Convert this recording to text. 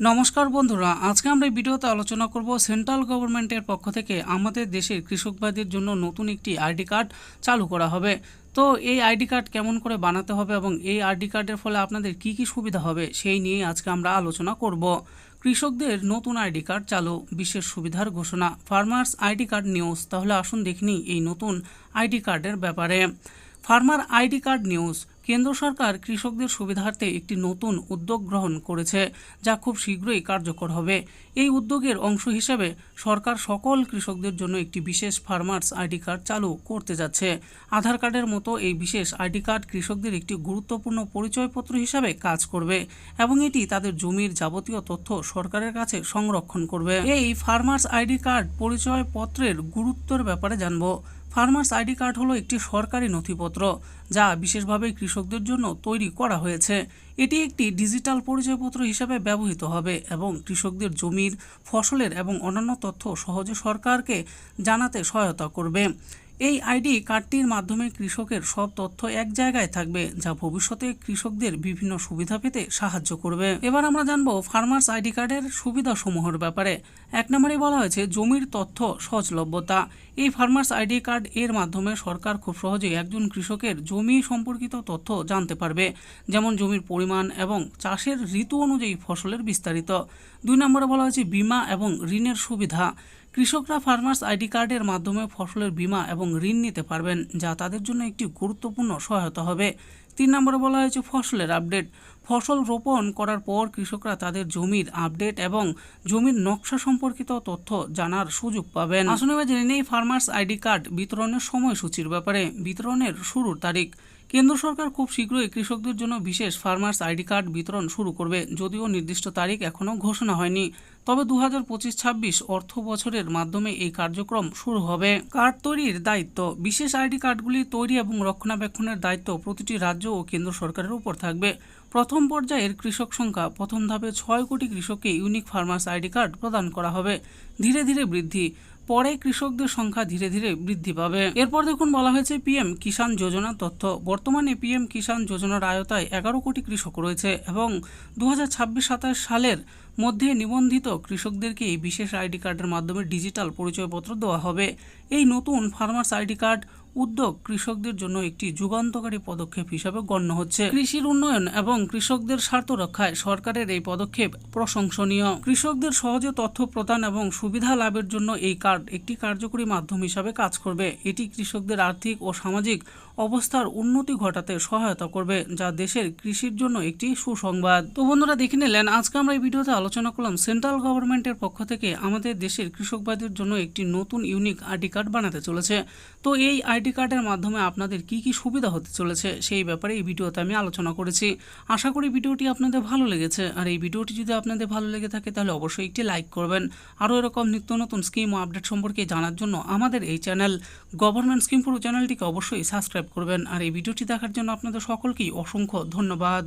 নমস্কার বন্ধুরা, আজকে আমরা এই ভিডিওতে আলোচনা করব সেন্ট্রাল গভর্নমেন্টের পক্ষ থেকে আমাদের দেশের কৃষকবাদের জন্য নতুন একটি আইডি কার্ড চালু করা হবে। তো এই আইডি কার্ড কেমন করে বানাতে হবে এবং এই আইডি কার্ডের ফলে আপনাদের কি কি সুবিধা হবে সেই নিয়ে আজকে আমরা আলোচনা করব। কৃষকদের নতুন আইডি কার্ড চালু, বিশেষ সুবিধার ঘোষণা, ফার্মার্স আইডি কার্ড নিউজ, তাহলে আসুন দেখিনি এই নতুন আইডি কার্ডের ব্যাপারে। ফার্মার আইডি কার্ড নিউজ কেন্দ্র সরকার কৃষকদের সুবিধার্থে একটি নতুন উদ্যোগ গ্রহণ করেছে, যা খুব শীঘ্রই কার্যকর হবে। এই উদ্যোগের অংশ হিসেবে সরকার সকল কৃষকদের জন্য একটি বিশেষ ফার্মার্স আইডি কার্ড চালু করতে যাচ্ছে। আধার কার্ডের মতো এই বিশেষ আইডি কার্ড কৃষকদের একটি গুরুত্বপূর্ণ পরিচয়পত্র হিসাবে কাজ করবে এবং এটি তাদের জমির যাবতীয় তথ্য সরকারের কাছে সংরক্ষণ করবে। এই ফার্মার্স আইডি কার্ড পরিচয়পত্রের গুরুত্বের ব্যাপারে জানব। ফার্মার্স আইডি কার্ড হলো একটি সরকারি নথিপত্র, যা বিশেষভাবে কৃষকদের জন্য তৈরি করা হয়েছে। এটি একটি ডিজিটাল পরিচয়পত্র হিসাবে ব্যবহৃত হবে এবং কৃষকদের জমির, ফসলের এবং অন্যান্য তথ্য সহজে সরকারকে জানাতে সহায়তা করবে। এই আইডি কার্ডটির মাধ্যমে কৃষকের সব তথ্য এক জায়গায় থাকবে, যা ভবিষ্যতে কৃষকদের বিভিন্ন সুবিধা পেতে সাহায্য করবে। এবার আমরা জানব ফার্মার্স আইডি কার্ডের সুবিধাসমূহের ব্যাপারে। এক নম্বরে বলা হয়েছে, জমির তথ্য সহজলভ্যতা। এই ফার্মার্স আইডি কার্ড এর মাধ্যমে সরকার খুব সহজেই একজন কৃষকের জমি সম্পর্কিত তথ্য জানতে পারবে, যেমন জমির পরিমাণ এবং চাষের ঋতু অনুযায়ী ফসলের বিস্তারিত। দুই নম্বরে বলা হয়েছে, বীমা এবং ঋণের সুবিধা। কৃষকরা ফার্মার্স আইডি কার্ডের মাধ্যমে ফসলের বীমা এবং ঋণ নিতে পারবেন, যা তাদের জন্য একটি গুরুত্বপূর্ণ সহায়তা হবে। তিন নম্বরে বলা হয়েছে ফসলের আপডেট। ফসল রোপণ করার পর কৃষকরা তাদের জমির আপডেট এবং জমির নকশা সম্পর্কিত তথ্য জানার সুযোগ পাবেন। আসলে এবার জেনে নেই ফার্মার্স আইডি কার্ড বিতরণের সময়সূচির ব্যাপারে। বিতরণের শুরুর তারিখ। কেন্দ্র সরকার খুব শীঘ্রই কৃষকদের জন্য বিশেষ ফার্মার্স আইডি কার্ড বিতরণ শুরু করবে, যদিও নির্দিষ্ট তারিখ এখনও ঘোষণা হয়নি। তবে দু হাজার পঁচিশ ছাব্বিশ অর্থ বছরের মাধ্যমে এই কার্যক্রম শুরু হবে। কার্ড তৈরির দায়িত্ব, বিশেষ আইডি কার্ডগুলি তৈরি এবং রক্ষণাবেক্ষণের দায়িত্ব প্রতিটি রাজ্য ও কেন্দ্র সরকারের উপর থাকবে। প্রথম পর্যায়ের কৃষক সংখ্যা, প্রথম ধাপে ছয় কোটি কৃষককে ইউনিক ফার্মার্স আইডি কার্ড প্রদান করা হবে। ধীরে ধীরে বৃদ্ধি পরে কৃষকদের সংখ্যা ধীরে ধীরে বৃদ্ধি পাবে। এরপর দেখুন বলা হয়েছে পিএম কিষাণ যোজনার তথ্য। বর্তমানে পিএম কিষাণ যোজনার আয়তায় এগারো কোটি কৃষক রয়েছে এবং দু হাজার সালের মধ্যে নিবন্ধিত কৃষকদেরকে এই বিশেষ আইডি কার্ডের মাধ্যমে ডিজিটাল পরিচয়পত্র দেওয়া হবে। এই নতুন ফার্মার্স আইডি কার্ড উদ্যোগ কৃষকদের জন্য একটি যুগান্তকারী পদক্ষেপ হিসাবে গণ্য হচ্ছে। কৃষির উন্নয়ন এবং কৃষকদের স্বার্থ রক্ষায় সরকারের এই পদক্ষেপ প্রশংসনীয়। কৃষকদের সহজে তথ্য প্রদান এবং সুবিধা লাভের জন্য এই কার্ড একটি কার্যকরী মাধ্যম হিসাবে কাজ করবে। এটি কৃষকদের আর্থিক ও সামাজিক অবস্থার উন্নতি ঘটাতে সহায়তা করবে, যা দেশের কৃষির জন্য একটি সুসংবাদ। তো বন্ধুরা, দেখে নিলেন, আজকে আমরা এই ভিডিওতে আলোচনা করলাম সেন্ট্রাল গভর্নমেন্টের পক্ষ থেকে আমাদের দেশের কৃষকবাদের জন্য একটি নতুন ইউনিক আইডি কার্ড বানাতে চলেছে। তো এই আইডি কার্ডের মাধ্যমে আপনাদের কি কি সুবিধা হতে চলেছে সেই ব্যাপারে এই ভিডিওতে আমি আলোচনা করেছি। আশা করি ভিডিওটি আপনাদের ভালো লেগেছে। আর এই ভিডিওটি যদি আপনাদের ভালো লেগে থাকে তাহলে অবশ্যই একটি লাইক করবেন। আরও এরকম নিত্য নতুন স্কিম ও আপডেট সম্পর্কে জানার জন্য আমাদের এই চ্যানেল গভর্নমেন্ট স্কিম পুরো চ্যানেলটিকে অবশ্যই সাবস্ক্রাইব করবেন। আর এই ভিডিওটি দেখার জন্য আপনাদের সকলকেই অসংখ্য ধন্যবাদ।